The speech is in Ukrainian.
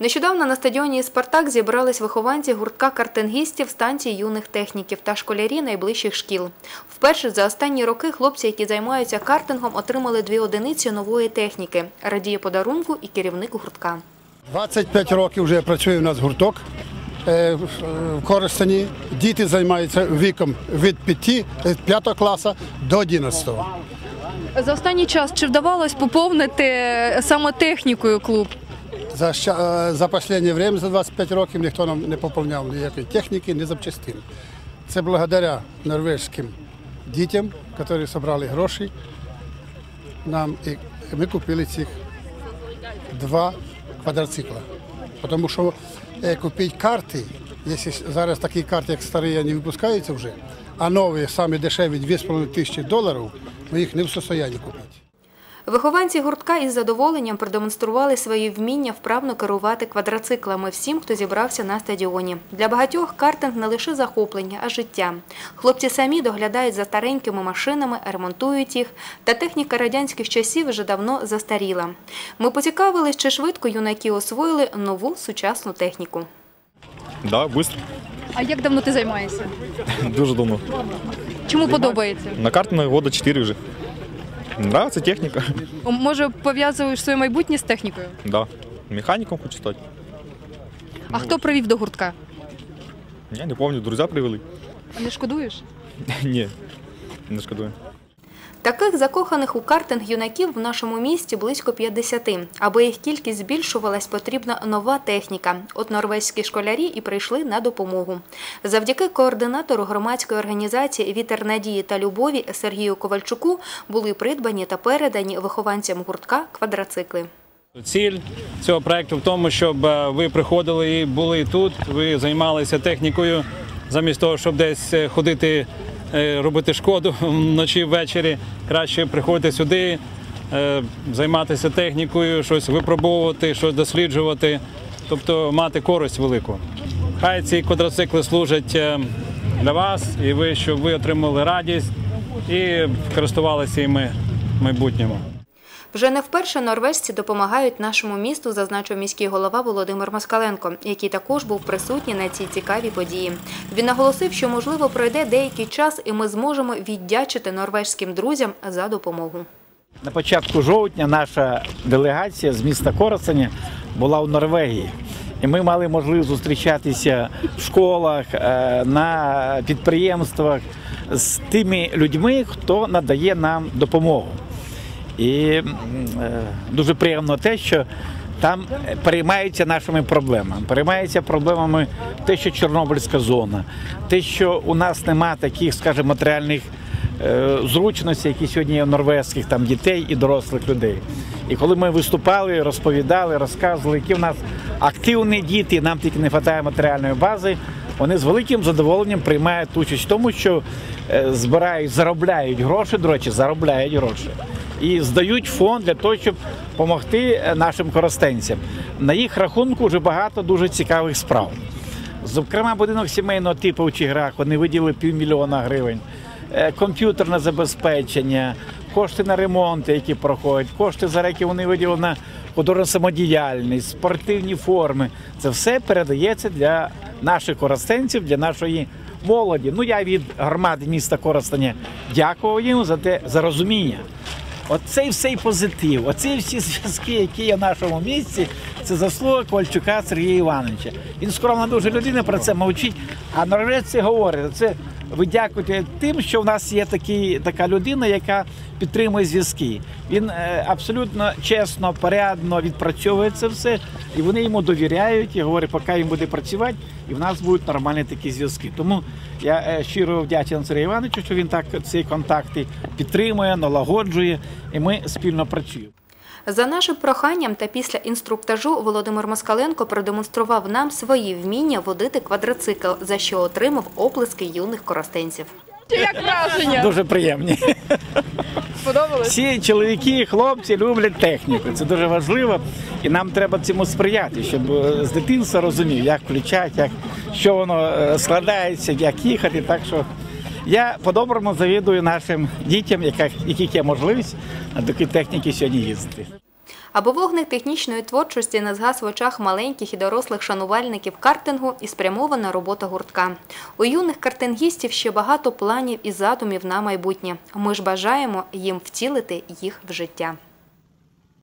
Нещодавно на стадіоні «Спартак» зібрались вихованці гуртка картингістів станції юних техніків та школярі найближчих шкіл. Вперше за останні роки хлопці, які займаються картингом, отримали дві одиниці нової техніки. Радіє подарунку і керівник гуртка. 25 років вже працює у нас гурток е, в Коростені. Діти займаються віком від 5, 5 класу до 11. За останній час чи вдавалось поповнити саме технікою клуб? За, е, за останнє время, за 25 років, ніхто нам не поповняв ніякої техніки, ні запчастин. Це благодаря норвезьким дітям, які зібрали гроші. Нам і ми купили цих два квадроцикла. Тому що е, купити карти, якщо зараз такі карти, як старі, не випускаються вже, а нові, самі дешеві 2,5 тисячі доларів, ми їх не в состоянні купити. Вихованці гуртка із задоволенням продемонстрували свої вміння вправно керувати квадроциклами всім, хто зібрався на стадіоні. Для багатьох картинг не лише захоплення, а життя. Хлопці самі доглядають за старенькими машинами, ремонтують їх, та техніка радянських часів вже давно застаріла. Ми поцікавились, чи швидко юнаки освоїли нову сучасну техніку. Да, быстро. А як давно ти займаєшся? Дуже давно. Чому подобається? На картинах года 4 вже. Нравится техніка. Може, пов'язуєш своє майбутнє з технікою? Да. Механіком хочу стати. А хто привів до гуртка? Я не пам'ятаю, друзі привели. А не шкодуєш? Ні, не шкодую. Таких закоханих у картинг юнаків в нашому місті близько 50. Аби їх кількість збільшувалась, потрібна нова техніка. От норвезькі школярі і прийшли на допомогу. Завдяки координатору громадської організації Вітер надії та любові Сергію Ковальчуку були придбані та передані вихованцям гуртка квадроцикли. Ціль цього проекту в тому, щоб е, ви приходили і були тут, ви займалися технікою, замість того, щоб десь е, ходити, робити шкоду вночі ввечері. Краще приходити сюди, е, займатися технікою, щось випробовувати, щось досліджувати, тобто мати користь велику. Хай ці квадроцикли служать е, для вас, і ви, щоб ви отримали радість і користувалися іми в майбутньому. Вже не вперше норвежці допомагають нашому місту, зазначив міський голова Володимир Москаленко, який також був присутній на цій цікавій події. Він наголосив, що можливо пройде деякий час, і ми зможемо віддячити норвежським друзям за допомогу. На початку жовтня наша делегація з міста Коростеня була в Норвегії. І ми мали можливість зустрічатися в школах, е, на підприємствах з тими людьми, хто надає нам допомогу. І е, дуже приємно те, що там переймаються нашими проблемами. Переймаються проблемами те, що Чорнобильська зона, те, що у нас нема таких, скажімо, матеріальних е, зручностей, які сьогодні є в норвезьких там дітей і дорослих людей. І коли ми виступали, розповідали, розказували, які в нас активні діти, нам тільки не вистачає матеріальної бази. Вони з великим задоволенням приймають участь в тому, що е, збирають, заробляють гроші, до речі, заробляють гроші і здають фонд для того, щоб допомогти е, нашим коростенцям. На їх рахунку вже багато дуже цікавих справ. Зокрема, будинок сімейного типу в Чиграх вони виділили півмільйона гривень, Е, комп'ютерне забезпечення, кошти на ремонти, які проходять, кошти, за які вони виділили на художню самодіяльність, спортивні форми. Це все передається для наших коростенців, для нашої молоді. Ну я від громади міста Коростеня дякував їм за те за розуміння. Оцей всей позитив, оці всі зв'язки, які є в нашому місті, це заслуга Ковальчука Сергія Івановича. Він скромна дуже людина про це мовчить. А норвежці говорять, це ви дякуєте тим, що в нас є такий, така людина, яка підтримує зв'язки. Він е, абсолютно чесно, порядно відпрацьовує це все, і вони йому довіряють і говорять, поки він буде працювати, і в нас будуть нормальні такі зв'язки. Тому я е, щиро вдячний Сергію Івановичу, що він так ці контакти підтримує, налагоджує, і ми спільно працюємо. За нашим проханням та після інструктажу Володимир Москаленко продемонстрував нам свої вміння водити квадроцикл, за що отримав оплески юних коростенців. Як враження? Дуже приємні. Сподобалось? Всі чоловіки, хлопці люблять техніку. Це дуже важливо, і нам треба цьому сприяти, щоб е, з дитинства розумів, як включати, як що воно е, складається, як їхати. Так що я по-доброму завідую нашим дітям, яких, є можливість на такій техніці сьогодні їздити. Аби вогник технічної творчості не згас в очах маленьких і дорослих шанувальників картингу і спрямована робота гуртка. У юних картингістів ще багато планів і задумів на майбутнє. Ми ж бажаємо їм втілити їх в життя.